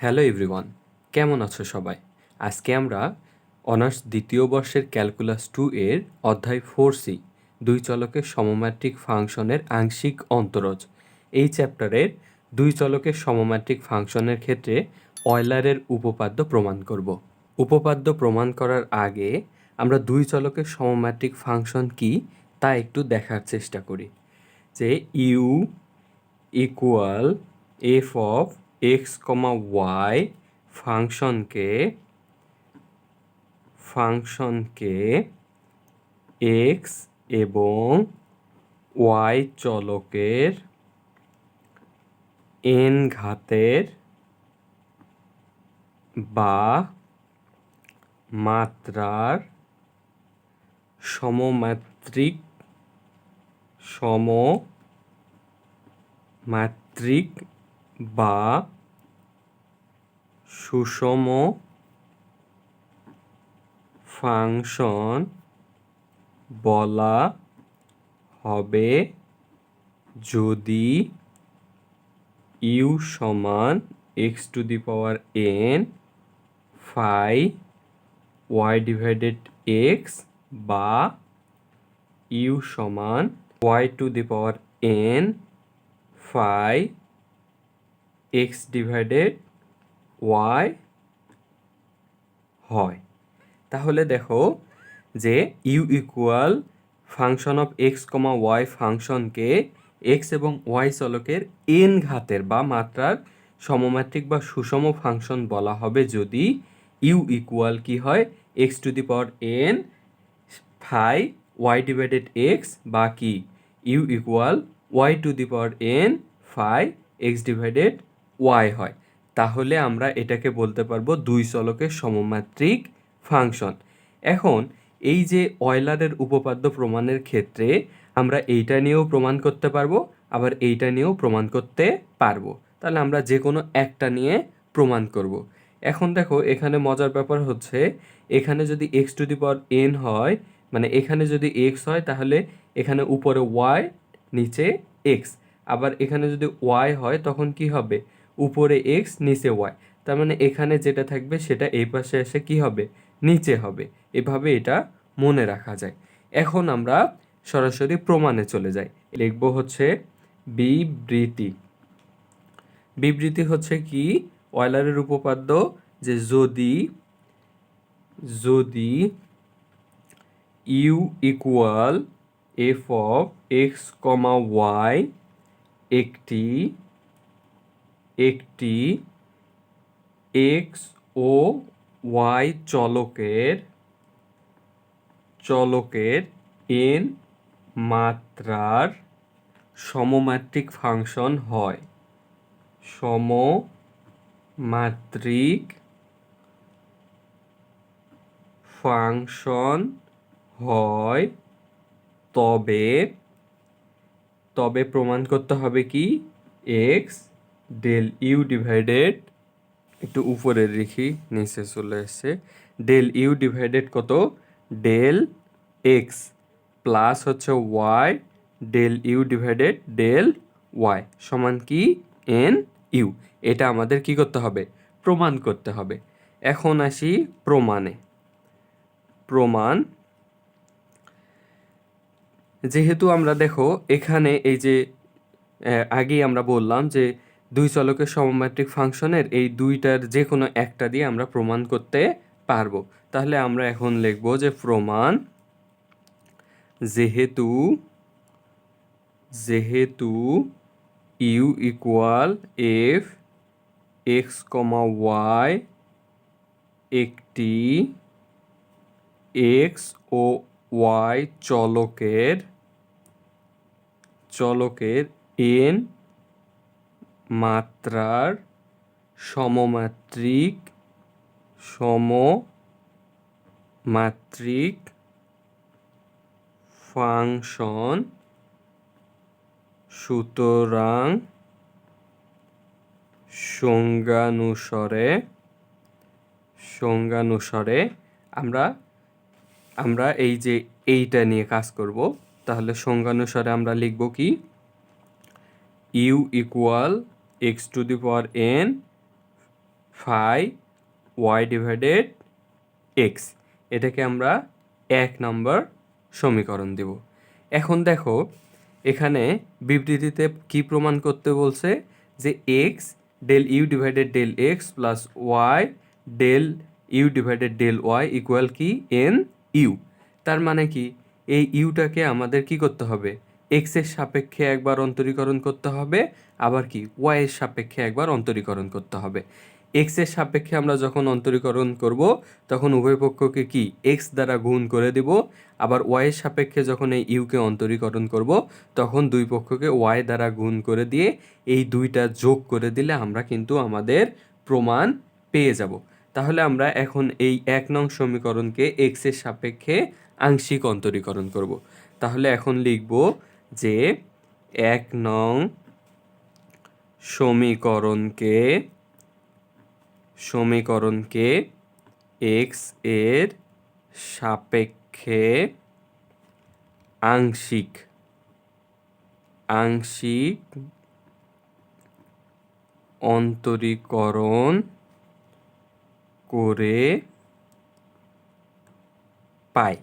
Hello everyone, কেমন আছো সবাই? আজকে আমরা অনার্স দ্বিতীয় বর্ষের ক্যালকুলাস টু এর অধ্যায় ফোর সি, দুই চলকের সমমাত্রিক ফাংশনের আংশিক অন্তরজ। এই চ্যাপ্টারের দুই চলকের সমমাত্রিক ফাংশনের ক্ষেত্রে অয়লারের উপপাদ্য প্রমাণ করব। উপপাদ্য প্রমাণ করার আগে আমরা দুই চলকের সমমাত্রিক ফাংশন কি তা একটু দেখার চেষ্টা করি। যে U equal F of X comma Y ফাংশনকে ফাংশনকে এক্স এবং ওয়াই চলকের এন ঘাতের বা মাত্রার সমমাত্রিক সমমাত্রিক বা সুষম ফাংশন বলা হবে যদি ইউ সমান X to the power N phi Y divided X বা ইউ সমান Y to the power N phi X divided Y হয়। তাহলে দেখো যে U equal function of X comma Y ফাংশনকে এক্স এবং ওয়াই চলকের এন ঘাতের বা মাত্রার সমমাত্রিক বা সুষম ফাংশন বলা হবে যদি ইউ ইকুয়াল কি হয়? X to the power N phi Y divided X বা কি U equal Y to the power N phi X divided Y হয়। তাহলে আমরা এটাকে বলতে পারব দুই চলকের সমমাত্রিক ফাংশন। এখন এই যে অয়লারের উপপাদ্য প্রমাণের ক্ষেত্রে আমরা এইটা নিয়েও প্রমাণ করতে পারব, আবার এইটা নিয়েও প্রমাণ করতে পারব। তাহলে আমরা যে কোনো একটা নিয়ে প্রমাণ করব। এখন দেখো এখানে মজার ব্যাপার হচ্ছে, এখানে যদি X to the power N হয় মানে এখানে যদি এক্স হয়, তাহলে এখানে উপরে ওয়াই নিচে এক্স আবার এখানে যদি ওয়াই হয়, তখন কি হবে? উপরে এক্স নিচে ওয়াই তার মানে এখানে যেটা থাকবে সেটা এই পাশে এসে কি হবে? নিচে হবে। এভাবে এটা মনে রাখা যায়। এখন আমরা সরাসরি প্রমাণে চলে যাই। লিখব হচ্ছে বিবৃতি। বিবৃতি হচ্ছে কি? অয়লারের উপপাদ্য যে যদি যদি U equal F of X comma Y একটি একটি এক্স ও ওয়াই চলকের চলকের এন মাত্রার সমমাত্রিক ফাংশন হয়। সমমাত্রিক ফাংশন হয় তবে তবে প্রমাণ করতে হবে কি? এক্স ডেল ইউ ডিভাইডেড একটু উপরে লিখি নিচে চলে এসছে। ডেল ইউ ডিভাইডেড কত? ডেল এক্স প্লাস হচ্ছে Y del U divided del Y সমান কি? এন ইউ এটা আমাদের কি করতে হবে? প্রমাণ করতে হবে। এখন আসি প্রমাণে। প্রমাণ। যেহেতু আমরা দেখো, এখানে এই যে আগেই আমরা বললাম যে দুই চলকের সমমাত্রিক ফাংশনের এই দুইটার যে কোনো একটা দিয়ে আমরা প্রমাণ করতে পারব। তাহলে আমরা এখন লিখব যে প্রমাণ যেহেতু যেহেতু U equal F X comma Y একটি এক্স ও ওয়াই চলকের চলকের এন মাত্রার সমমাত্রিক সম সমমাত্রিক ফাংশন। সুতরাং সংজ্ঞানুসারে সংজ্ঞানুসারে আমরা আমরা এই যে এইটা নিয়ে কাজ করব, তাহলে সংজ্ঞানুসারে আমরা লিখব কি? U equal X to the power N phi Y divided X এটাকে আমরা এক নম্বর সমীকরণ দেব। এখন দেখো, এখানে বিবৃতিতে কি প্রমাণ করতে বলছে? যে X del U divided del X plus Y del U divided del Y equal কি? এন ইউ তার মানে কি? এই ইউটাকে আমাদের কি করতে হবে? এক্সের সাপেক্ষে একবার অন্তরীকরণ করতে হবে, আবার কি? ওয়াই এর সাপেক্ষে একবার অন্তরীকরণ করতে হবে। এক্সের সাপেক্ষে আমরা যখন অন্তরীকরণ করব, তখন উভয় পক্ষকে কি? এক্স দ্বারা গুণ করে দিব। আবার ওয়াইয়ের সাপেক্ষে যখন এই ইউকে অন্তরীকরণ করব, তখন দুই পক্ষকে ওয়াই দ্বারা গুণ করে দিয়ে এই দুইটা যোগ করে দিলে আমরা কিন্তু আমাদের প্রমাণ পেয়ে যাব। তাহলে আমরা এখন এই এক নং সমীকরণকে এক্সের সাপেক্ষে আংশিক অন্তরীকরণ করব। তাহলে এখন লিখব যে এক নং সমীকরণকে সমীকরণকে এক্সের সাপেক্ষে আংশিক আংশিক অন্তরীকরণ করে পাই।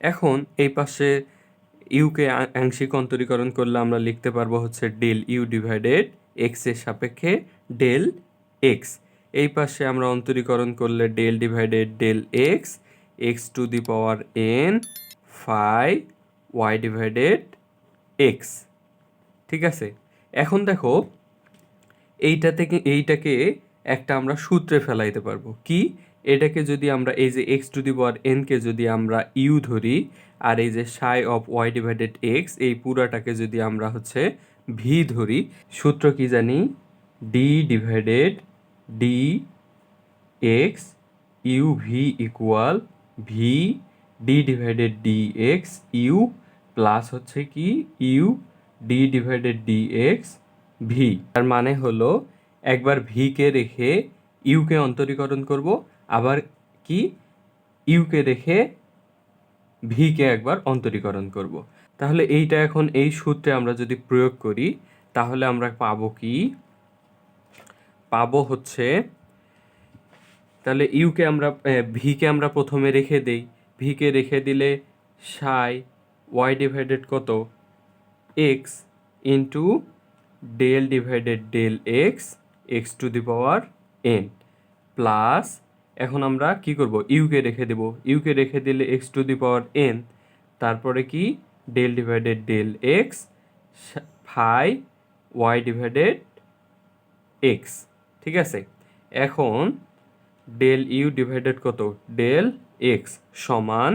এখন এই পাশে ইউকে আংশিক অন্তরীকরণ করলে আমরা লিখতে পারব হচ্ছে ডেল ইউ ডিভাইডেড এক্সের সাপেক্ষে ডেল এক্স এই পাশে আমরা অন্তরীকরণ করলে del divided del X X to the power N phi Y divided X ঠিক আছে? এখন দেখো, এইটা থেকে, এইটাকে একটা আমরা সূত্রে ফেলাইতে পারব। কি? এটাকে যদি আমরা, এই যে এক্স টু দি পাওয়ার এনকে যদি আমরা ইউ ধরি আর এই যে সাই অফ ওয়াই ডিভাইডেড এক্স এই পুরাটাকে যদি আমরা হচ্ছে ভি ধরি, সূত্র কি জানি? D divided D X U V equal V D divided D X U plus হচ্ছে কি? U D divided D X V তার মানে হলো একবার ভিকে রেখে ইউকে অন্তরীকরণ করব, আবার কি? ইউকে রেখে ভিকে একবার অন্তরীকরণ করব। তাহলে এইটা এখন এই সূত্রে আমরা যদি প্রয়োগ করি, তাহলে আমরা পাবো কি? পাবো হচ্ছে, তাহলে ইউকে আমরা ভিকে আমরা প্রথমে রেখে দেই। ভিকে রেখে দিলে সাই ওয়াই ডিভাইডেড কত? X into del divided del X X to the power N, plus এখন আমরা কি করব? ইউকে রেখে দেব। ইউকে রেখে দিলে x to the power n তারপরে কি? Del divided del x phi y divided x ঠিক আছে? এখন ডেল ইউ ডিভাইডেড কত? ডেল এক্স সমান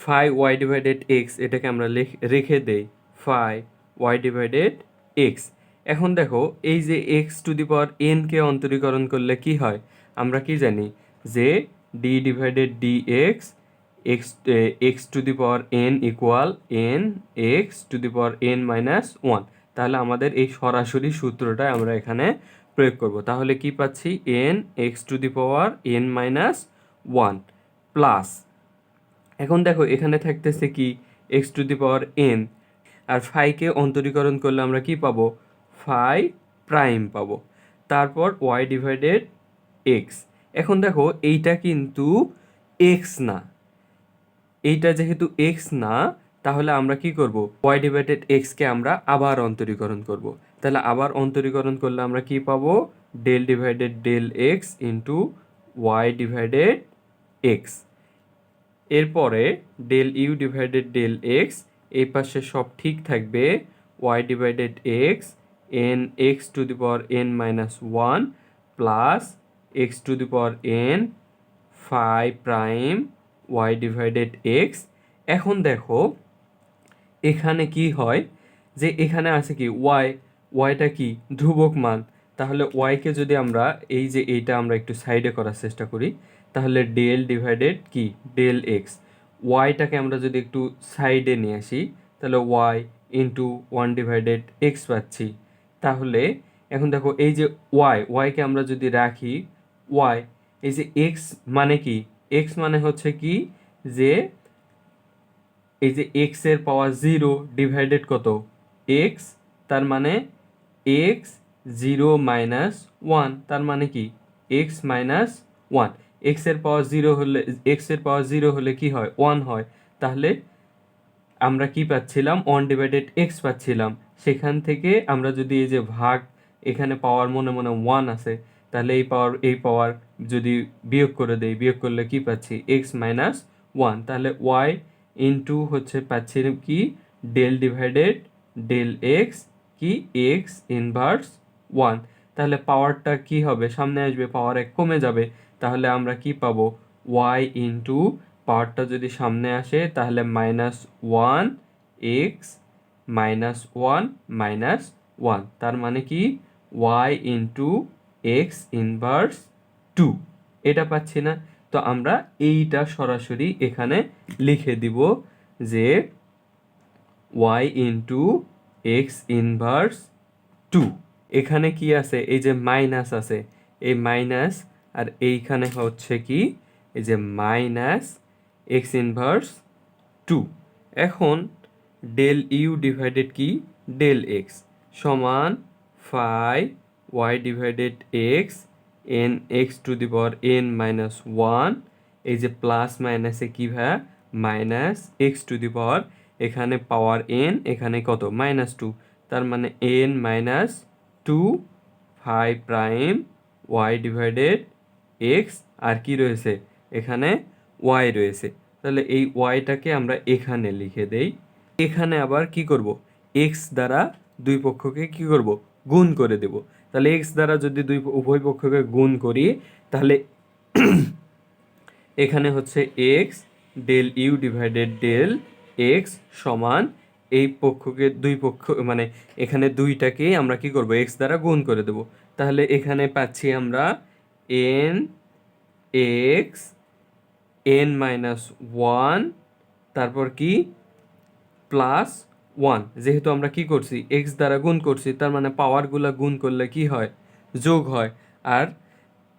ফাই ওয়াই ডিভাইডেড এক্স এটাকে আমরা রেখে দেই। ফাই ওয়াই ডিভাইডেড এক্স এখন দেখো, এই যে এক্স টু দি পাওয়ার এনকে অন্তরীকরণ করলে কি হয়? আমরা কি জানি? যে D divided D X X X to the power N equal N X to the power N minus one তাহলে আমাদের এই সরাসরি সূত্রটা আমরা এখানে প্রয়োগ করব। তাহলে কি পাচ্ছি? N X to the power N minus one plus এখন দেখো, এখানে থাকতেছে কি? X to the power N আর ফাইকে অন্তরীকরণ করলে আমরা কি পাবো? ফাই প্রাইম পাবো। তারপর ওয়াই ডিভাইডেড এক্স এখন দেখো, এইটা কিন্তু এক্স না। এইটা যেহেতু এক্স না, তাহলে আমরা কি করব? ওয়াই ডিভাইডেড এক্সকে আমরা আবার অন্তরীকরণ করব। তাহলে আবার অন্তরীকরণ করলে আমরা কি পাবো? Del divided del X into Y divided X এরপরে del U divided del X এই পাশে সব ঠিক থাকবে। Y divided X N X to the power N minus one plus X to the power N phi prime Y divided X. এখন দেখো, এখানে কি হয় যে এখানে আছে কি, ওয়াই, ওয়াইটা কি ধ্রুবক মান। তাহলে ওয়াইকে যদি আমরা এই যে এইটা আমরা একটু সাইডে করার চেষ্টা করি, তাহলে ডেল ডিভাইডেড কি? ডেল এক্স ওয়াইটাকে আমরা যদি একটু সাইডে নিয়ে আসি, তাহলে Y into one divided X পাচ্ছি। তাহলে এখন দেখো এই যে ওয়াই, ওয়াইকে আমরা যদি রাখি ওয়াই এই যে এক্স মানে কি? এক্স মানে হচ্ছে কি? যে এই যে এক্সের পাওয়ার জিরো ডিভাইডেড কত? এক্স তার মানে এক্স জিরো মাইনাস ওয়ান তার মানে কি? এক্স মাইনাস ওয়ান এক্সের পাওয়ার জিরো হলে এক্সের পাওয়ার জিরো হলে কি হয়? ওয়ান হয়। তাহলে আমরা কি পাচ্ছিলাম? ওয়ান ডিভাইডেড এক্স পাচ্ছিলাম। সেখান থেকে আমরা যদি এই যে ভাগ এখানে পাওয়ার মনে মনে ওয়ান আছে তাহলে এই পাওয়ার এই পাওয়ার যদি বিয়োগ করে দেই, বিয়োগ করলে কি পাচ্ছি? এক্স মাইনাস ওয়ান তাহলে ওয়াই ইন্টু হচ্ছে পাচ্ছি কি? ডেল ডিভাইডেড ডেল এক্স কি? এক্স ইনভার্স ওয়ান তাহলে পাওয়ারটা কি হবে? সামনে আসবে পাওয়ার এক কমে যাবে। তাহলে আমরা কি পাবো? ওয়াই ইন্টু পাওয়ারটা যদি সামনে আসে, তাহলে minus one X minus one minus one তার মানে কি? Y into X inverse two এটা পাচ্ছি না। তো আমরা এইটা সরাসরি এখানে লিখে দিব যে Y into X inverse two এখানে কি আছে? এই যে মাইনাস আছে। এই মাইনাস আর এইখানে হচ্ছে কি? এই যে মাইনাস এক্স ইনভার্স টু এখন ডেল ইউ ডিভাইডেড কি? ডেল এক্স সমান phi Y divided X N X to the power N minus one এই যে প্লাস মাইনাসে কি ভাইয়া minus X to the power এখানে পাওয়ার এন এখানে কত? মাইনাস টু তার মানে N minus two five prime Y divided X আর কি রয়েছে? এখানে ওয়াই রয়েছে। তাহলে এই ওয়াইটাকে আমরা এখানে লিখে দেই। এখানে আবার কি করব? এক্স দ্বারা দুই পক্ষকে কি করব? গুণ করে দেব। তাহলে এক্স দ্বারা যদি দুই উভয় পক্ষকে গুণ করি, তাহলে এখানে হচ্ছে X del U divided del X সমান এই পক্ষকে, দুই পক্ষ মানে এখানে দুইটাকে আমরা কি করব? এক্স দ্বারা গুণ করে দেব। তাহলে এখানে পাচ্ছি আমরা N X N minus one তারপর কি? প্লাস ওয়ান যেহেতু আমরা কি করছি? এক্স দ্বারা গুণ করছি, তার মানে পাওয়ারগুলো গুণ করলে কি হয়? যোগ হয়। আর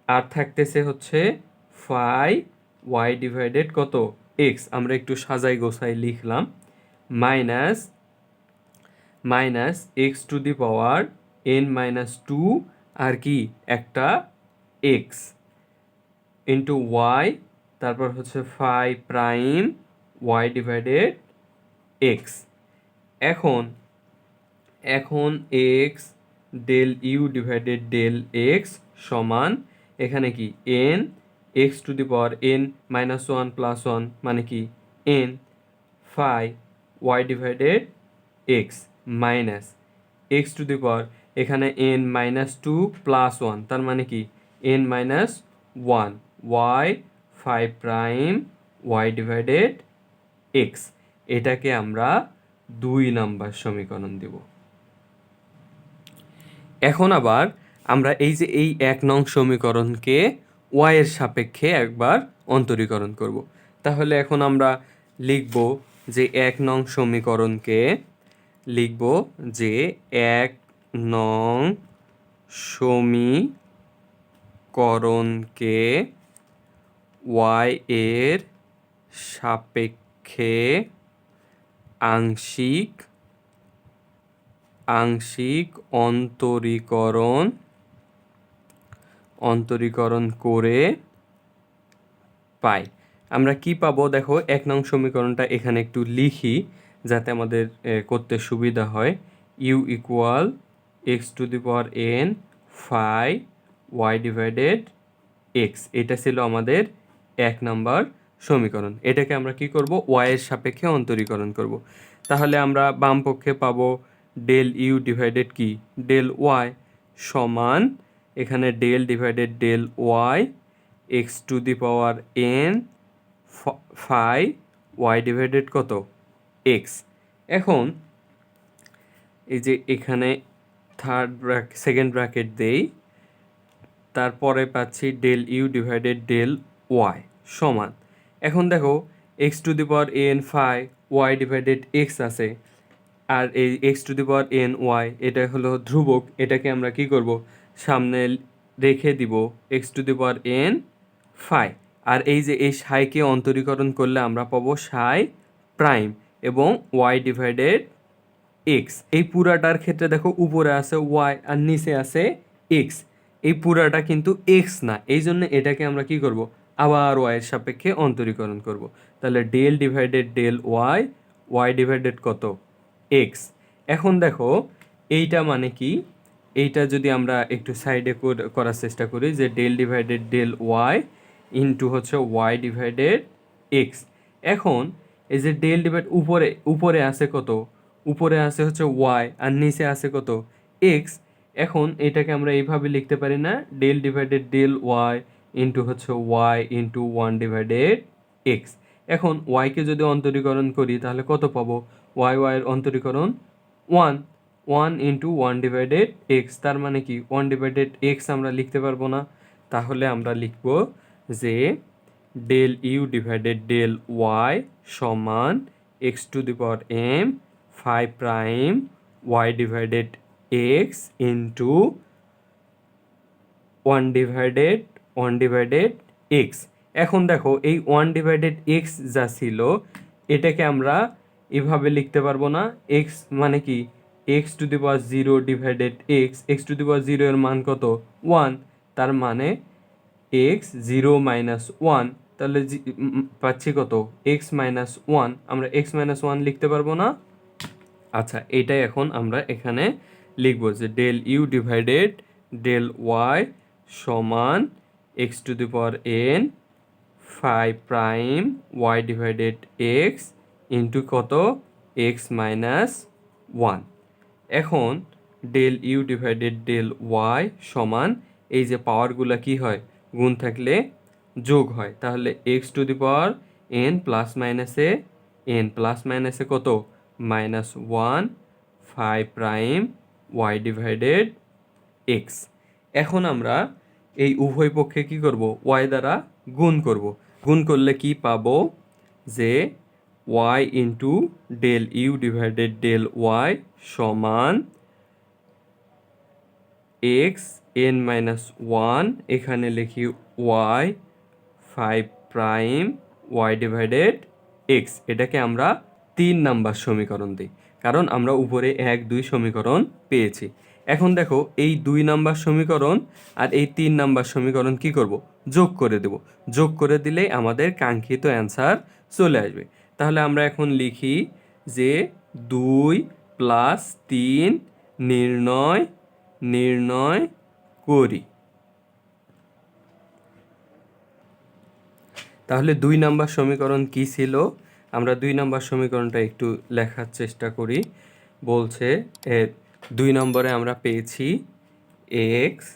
আর থাকতেছে হচ্ছে ফাই ওয়াই ডিভাইডেড কত? এক্স আমরা একটু সাজাই গোসাই লিখলাম। Minus minus X to the power N minus two আর কি? একটা এক্স ইন্টু ওয়াই তারপর হচ্ছে phi prime Y divided X এখন এখন X del U divided del X সমান এখানে কি N X to the power N minus one plus one মানে কি N phi Y divided X minus X to the power এখানে N minus two plus one তার মানে কি N minus one Y five prime Y divided X এটাকে আমরা দুই number সমীকরণ দিব। এখন আবার আমরা এই যে এই এক নং সমীকরণকে ওয়াই এর সাপেক্ষে একবার অন্তরীকরণ করব। তাহলে এখন আমরা লিখব যে এক নং সমীকরণকে লিখব যে এক নং সমীকরণকে ওয়াই এর সাপেক্ষে আংশিক আংশিক অন্তরীকরণ অন্তরীকরণ করে পাই। আমরা কি পাবো? দেখো, এক নং সমীকরণটা এখানে একটু লিখি যাতে আমাদের করতে সুবিধা হয়। U equal X to the power N phi Y divided X এটা ছিল আমাদের এক নাম্বার সমীকরণ। এটাকে আমরা কি করব? ওয়াই এর সাপেক্ষে অন্তরীকরণ করব। তাহলে আমরা বাম পক্ষে পাবো ডেল ইউ ডিভাইডেড কি? ডেল ওয়াই সমান এখানে del divided del y x to the power n phi y divided কত? এক্স এখন এই যে এখানে থার্ড ব্র্যাক সেকেন্ড ব্র্যাকেট দেই, তারপরে পাচ্ছি del u divided del y সমান। এখন দেখো x to the power n phi y divided x আছে। আর এই x to the power n y এটা হলো ধ্রুবক, এটাকে আমরা কি করব? সামনে রেখে দিব x to the power n phi আর এই যে এই সাইকে অন্তরীকরণ করলে আমরা পাবো সাই প্রাইম এবং ওয়াই ডিভাইডেড এক্স এই পুরাটার ক্ষেত্রে দেখো, উপরে আছে ওয়াই আর নিচে আছে এক্স এই পুরাটা কিন্তু এক্স না, এই জন্য এটাকে আমরা কি করব? আবার ওয়াইয়ের সাপেক্ষে অন্তরীকরণ করব। তাহলে del divided del y y divided কত? এক্স এখন দেখো, এইটা মানে কি? এইটা যদি আমরা একটু সাইডে করার চেষ্টা করি যে del divided del y into হচ্ছে ওয়াই ডিভাইডেড এক্স এখন এই যে ডেল ডিভাইড উপরে উপরে আছে কত? উপরে আছে হচ্ছে ওয়াই আর নিচে আছে কত? এক্স এখন এটাকে আমরা এইভাবে লিখতে পারি না del divided del y into হচ্ছে y into one divided x এখন ওয়াইকে যদি অন্তরীকরণ করি, তাহলে কত পাবো? ওয়াই ওয়াইয়ের অন্তরীকরণ one one into one divided x তার মানে কি? ওয়ান ডিভাইডেড এক্স আমরা লিখতে পারব না। তাহলে আমরা লিখব যে del u divided del y সমান x to the power m five prime y divided x into one divided one divided x এখন দেখো, এই ওয়ান ডিভাইডেড এক্স যা ছিল, এটাকে আমরা এভাবে লিখতে পারব না। এক্স মানে কি? X to the power zero divided x x to the power zero এর মান কত? ওয়ান তার মানে এক্স জিরো মাইনাস ওয়ান তাহলে পাচ্ছি কত? এক্স মাইনাস ওয়ান আমরা এক্স মাইনাস ওয়ান লিখতে পারব না? আচ্ছা এটাই এখন আমরা এখানে লিখব যে del u divided del y সমান x to the power n five prime y divided x into কত? এক্স মাইনাস ওয়ান এখন del u divided del y সমান এই যে পাওয়ারগুলো কি হয়? গুণ থাকলে যোগ হয়। তাহলে x to the power n plus মাইনাসে এন প্লাস মাইনাসে কত? Minus one five prime y divided x এখন আমরা এই উভয় পক্ষে কি করব? ওয়াই দ্বারা গুণ করব। গুণ করলে কি পাবো? যে y into del u divided del y সমান এক্স এন মাইনাস ওয়ান এখানে লিখি y five prime y divided x এটাকে আমরা তিন নাম্বার সমীকরণ দিই, কারণ আমরা উপরে এক, দুই সমীকরণ পেয়েছি। এখন দেখো এই দুই নাম্বার সমীকরণ আর এই তিন নাম্বার সমীকরণ কি করব? যোগ করে দেব। যোগ করে দিলেই আমাদের কাঙ্ক্ষিত অ্যান্সার চলে আসবে। তাহলে আমরা এখন লিখি যে দুই প্লাস তিন নির্ণয় নির্ণয় করি। তাহলে দুই নাম্বার সমীকরণ কি ছিল? আমরা দুই নাম্বার সমীকরণটা একটু লেখার চেষ্টা করি। বলছে দুই নম্বরে আমরা পেয়েছি x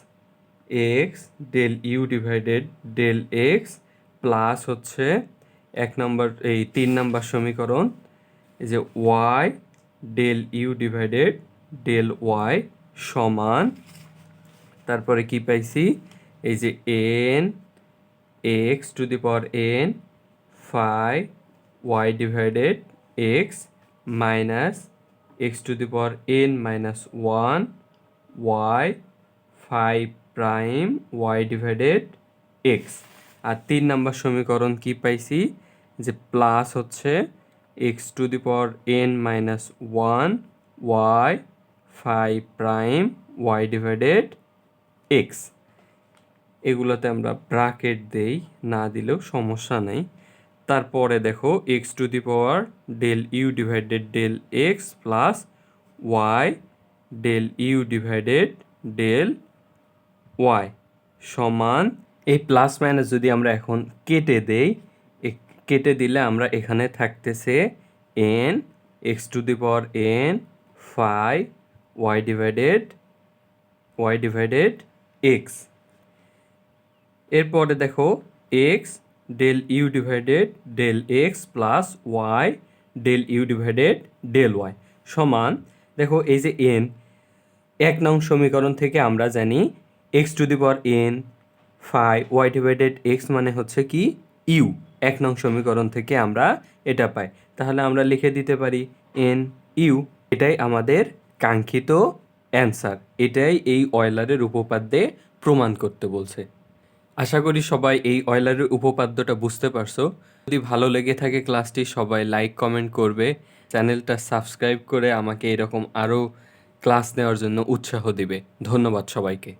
x del u divided del x plus হচ্ছে এক নম্বর, এই তিন নাম্বার সমীকরণ, এই যে y del u divided del y সমান, তারপরে কি পাইছি? এই যে n x to the power n five y divided x minus x to the power n minus one y five prime y divided x আর তিন নাম্বার সমীকরণ কি পাইছি? যে প্লাস হচ্ছে x to the power n minus one y five prime y divided x এগুলোতে আমরা bracket দেই, না দিলেও সমস্যা নেই। তারপরে দেখো x to the power del u divided del x plus y del u divided del y সমান এই প্লাস মাইনাস যদি আমরা এখন কেটে দেই কেটে দিলে আমরা এখানে থাকতেছে n x to the power n phi y divided y divided x এরপরে দেখো x del u divided del x plus y del u divided del y সমান, দেখো এই যে এন এক নং সমীকরণ থেকে আমরা জানি x to the power n five y divided x মানে হচ্ছে কি? ইউ এক নং সমীকরণ থেকে আমরা এটা পাই। তাহলে আমরা লিখে দিতে পারি এন ইউ এটাই আমাদের কাঙ্ক্ষিত অ্যান্সার এটাই এই অয়লারের উপপাদ্যে প্রমাণ করতে বলছে। আশা করি সবাই এই অয়লারের উপপাদ্যটা বুঝতে পারছ। যদি ভালো লেগে থাকে ক্লাসটি, সবাই লাইক কমেন্ট করবে। চ্যানেলটা সাবস্ক্রাইব করে আমাকে এরকম আরও ক্লাস নেওয়ার জন্য উৎসাহ দিবে। ধন্যবাদ সবাইকে।